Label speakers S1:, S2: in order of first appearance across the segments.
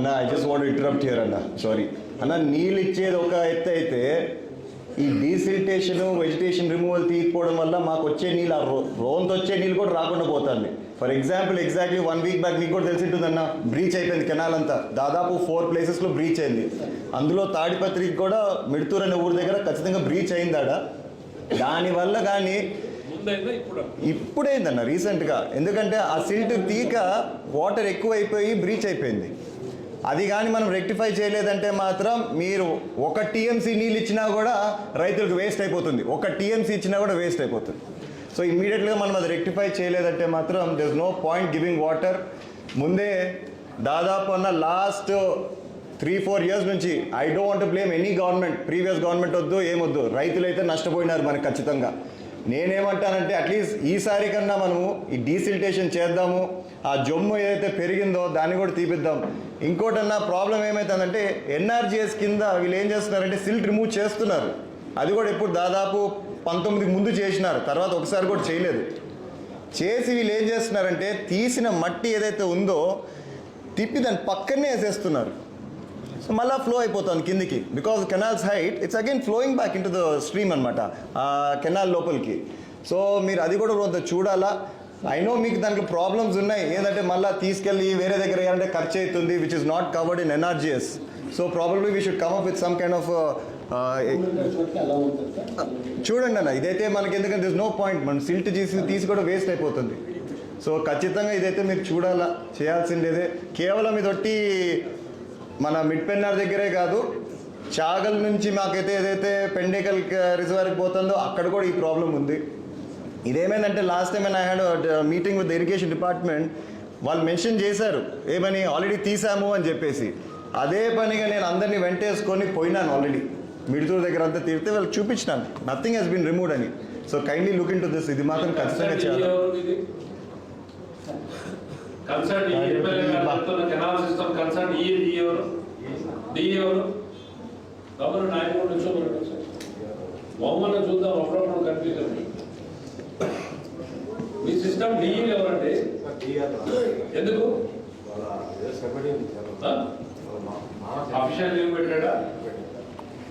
S1: అన్న I just want interrupt here అన్న. Sorry అన్న నీళ్ళు ఇచ్చేది ఒక ఎత్తు అయితే ఈ డీసిల్టేషన్ వెజిటేషన్ రిమూవల్ తీయకపోవడం వల్ల మాకు వచ్చే నీళ్ళు ఆ రో రోంత వచ్చే నీళ్ళు కూడా రాకుండా పోతుంది. For example exactly one week back మీకు కూడా తెలిసి ఉంటుందన్న బ్రీచ్ అయిపోయింది కెనాల్ అంతా దాదాపు ఫోర్ ప్లేసెస్లో బ్రీచ్ అయింది. అందులో తాడిపత్రికి కూడా మిడుతూరు అనే ఊరి దగ్గర ఖచ్చితంగా బ్రీచ్ అయిందాడ. దానివల్ల కానీ ఇప్పుడైందన్న రీసెంట్గా ఎందుకంటే ఆ సిల్ట్ తీక వాటర్ ఎక్కువ అయిపోయి బ్రీచ్ అయిపోయింది. అది కానీ మనం రెక్టిఫై చేయలేదంటే మాత్రం మీరు ఒక టీఎంసీ నీళ్ళు ఇచ్చినా కూడా రైతులకు వేస్ట్ అయిపోతుంది. ఒక టీఎంసీ ఇచ్చినా కూడా వేస్ట్ అయిపోతుంది. సో ఇమీడియట్గా మనం అది రెక్టిఫై చేయలేదంటే మాత్రం there no point giving water ముందే దాదాపు అన్న లాస్ట్ త్రీ ఫోర్ ఇయర్స్ నుంచి I don't want blame any government previous government వద్దు ఏమొద్దు రైతులైతే నష్టపోయినారు మనకి ఖచ్చితంగా. నేనేమంటానంటే అట్లీస్ట్ ఈసారి కన్నా మనము ఈ డీసిల్టేషన్ చేద్దాము ఆ జమ్ము ఏదైతే పెరిగిందో దాన్ని కూడా తీపిద్దాం. ఇంకోటన్నా ప్రాబ్లం ఏమవుతుందంటే ఎన్ఆర్జీఎస్ కింద వీళ్ళు ఏం చేస్తున్నారంటే సిల్ట్ రిమూవ్ చేస్తున్నారు. అది కూడా ఇప్పుడు దాదాపు పంతొమ్మిదికి ముందు చేసినారు తర్వాత ఒకసారి కూడా చేయలేదు. చేసి వీళ్ళు ఏం చేస్తున్నారంటే తీసిన మట్టి ఏదైతే ఉందో తిప్పి దాని పక్కనే వేసేస్తున్నారు. సో మళ్ళీ ఫ్లో అయిపోతుంది కిందికి. Because canals height it's again flowing back into the stream అనమాట కెనాల్ లోపలికి. సో మీరు అది కూడా కొంత చూడాలా? ఐ నో మీకు దానికి ప్రాబ్లమ్స్ ఉన్నాయి. ఏంటంటే మళ్ళీ తీసుకెళ్ళి వేరే దగ్గర వేయాలంటే ఖర్చు అవుతుంది which is not covered in N R G S so probably we should come up with some kind of చూడండి అన్న ఇదైతే మనకి ఎందుకంటే దిస్ నో పాయింట్ మనం సిల్ట్ తీసి తీసి కూడా వేస్ట్ అయిపోతుంది. సో ఖచ్చితంగా ఇదైతే మీరు చూడాలా? చేయాల్సిందేదే కేవలం ఇదొట్టి మన మిడ్ పెన్నార్ దగ్గరే కాదు చాగల్ నుంచి మాకైతే ఏదైతే పెండేకల్ రిజర్వాయర్కి పోతుందో అక్కడ కూడా ఈ ప్రాబ్లం ఉంది. ఇదేమైందంటే last time I had meeting with irrigation department వాళ్ళు మెన్షన్ చేశారు ఏమని ఆల్రెడీ తీసాము అని చెప్పేసి. అదే పనిగా నేను అందరినీ వెంటేసుకొని పోయినాను ఆల్రెడీ మిడుతూరు దగ్గర అంతా తీరితే వాళ్ళకి చూపించినాను. నథింగ్ హెస్ బీన్ రిమూవ్డ్ అని. So kindly look into this ఇది మాత్రం ఖచ్చితంగా చేయాలి.
S2: కన్సర్ట్ ఈ ఎమ్మెల్యే గారు చెప్తున్న కెనాల్ సిస్టమ్ కన్సర్ట్ ఈ డి ఎవరు డి ఎవరు ఎవరు నాయకుడు నుంచో మొహమ్మద్ చూద్దాం అప్పుడప్పుడు కన్ఫ్యూజన్ మీ సిస్టమ్ డి ఎవరండి? ఎందుకు? అఫీషియల్ లీవ్ పెట్టాడా?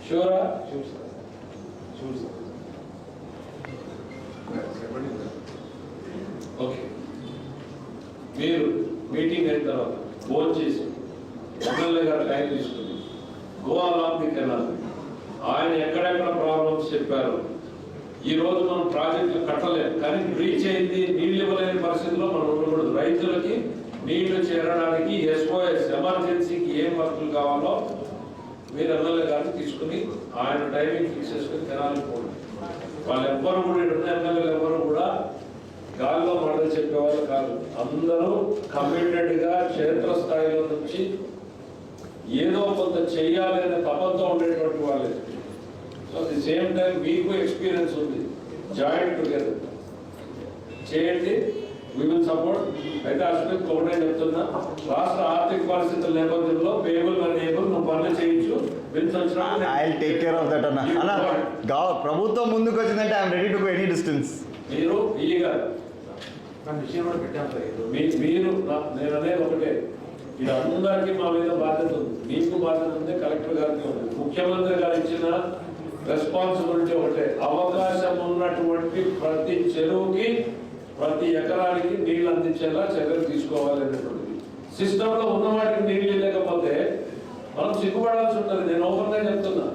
S2: షూరా? ఓకే. మీరు మీటింగ్ అయిన తర్వాత ఫోన్ చేసి ఎమ్మెల్యే గారు టైం తీసుకుని గోవా లాంగ్ వెళ్ళాలి. ఆయన ఎక్కడెక్కడ ప్రాబ్లమ్స్ చెప్పారు. ఈ రోజు మనం ప్రాజెక్టులు కట్టలేము కానీ బ్రీచ్ అయింది నీళ్ళు ఇవ్వలేని పరిస్థితిలో మనం ఉండకూడదు. రైతులకి నీళ్ళు చేరడానికి ఎస్ఓఎస్ ఎమర్జెన్సీకి ఏం వర్కులు కావాలో మీరు ఎమ్మెల్యే గారిని తీసుకుని ఆయన టైమింగ్ ఫిక్స్ చేసుకుని తినాలని పోండి. వాళ్ళు ఎవ్వరు కూడా ఇక్కడ ఉన్న ఎమ్మెల్యేలు ఎవరు కూడా మాటలు చెప్పేవాళ్ళు కాదు. అందరూ కమిటెడ్గా క్షేత్ర స్థాయిలో నుంచి ఏదో కొంత చెయ్యాలి అనే తపంతో ఉండేటువంటి వాళ్ళే. సో ది సేమ్ టైం మీకు ఎక్స్పీరియన్స్ ఉంది. జాయింట్ టుగెదర్ చేయండి. వీ విల్ సపోర్ట్ అయితే అశ్విత్ ఒకటే చెప్తున్నా. రాష్ట్ర ఆర్థిక పరిస్థితుల నేపథ్యంలో పేబుల్ అనేబుల్ నువ్వు పనులు చేయించు. బిల్స్ వచ్చినా
S1: I take care of that అన్న. ప్రభుత్వం ముందుకు వచ్చిందంటే I'm ready to go any distance
S2: మీరు ఈ గారు
S3: విషయం కూడా పెట్టాం
S2: మీరు నేను అనేది ఒకటే. ఇది అందరికీ మా మీద బాధ్యత ఉంది. మీకు బాధ్యత ఉంది కలెక్టర్ గారికి ఉంది. ముఖ్యమంత్రి గారు ఇచ్చిన రెస్పాన్సిబిలిటీ ఒకటే. అవకాశం ఉన్నటువంటి ప్రతి చెరువుకి ప్రతి ఎకరానికి నీళ్ళు అందించేలా చర్యలు తీసుకోవాలనేటువంటిది. సిస్టంలో సిస్టమ్లో ఉన్న వాటికి నీళ్ళు లేకపోతే మనం సిగ్గుపడాల్సి ఉంటుంది. నేను ఓపెన్గా చెప్తున్నా.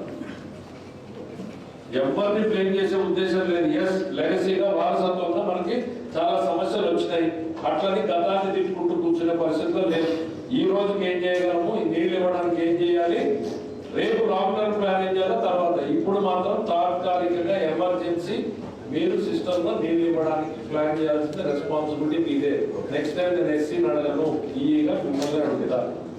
S2: ఎవరిని బ్లేమ్ చేసే ఉద్దేశం లేదు. ఎస్ లెగసీగా వారసత్వంగా మనకి చాలా సమస్యలు వచ్చినాయి. అట్లని గతాన్ని తిట్టుకుంటూ కూర్చునే పరిస్థితిలో లేదు. ఈ రోజుకి ఏం చేయగలము? నీళ్ళు ఇవ్వడానికి ఏం చేయాలి? రేపు లాంగ్ టర్మ్ ప్లాన్ ఏం చేయాలి? తర్వాత. ఇప్పుడు మాత్రం తాత్కాలికంగా ఎమర్జెన్సీ మీరు సిస్టమ్లో నీళ్ళు ఇవ్వడానికి ప్లాన్ చేయాల్సిన రెస్పాన్సిబిలిటీ మీదే. నెక్స్ట్ టైం నేను ఎస్సీ అడగను ఈగా మిమ్మల్ని అడుగుతాను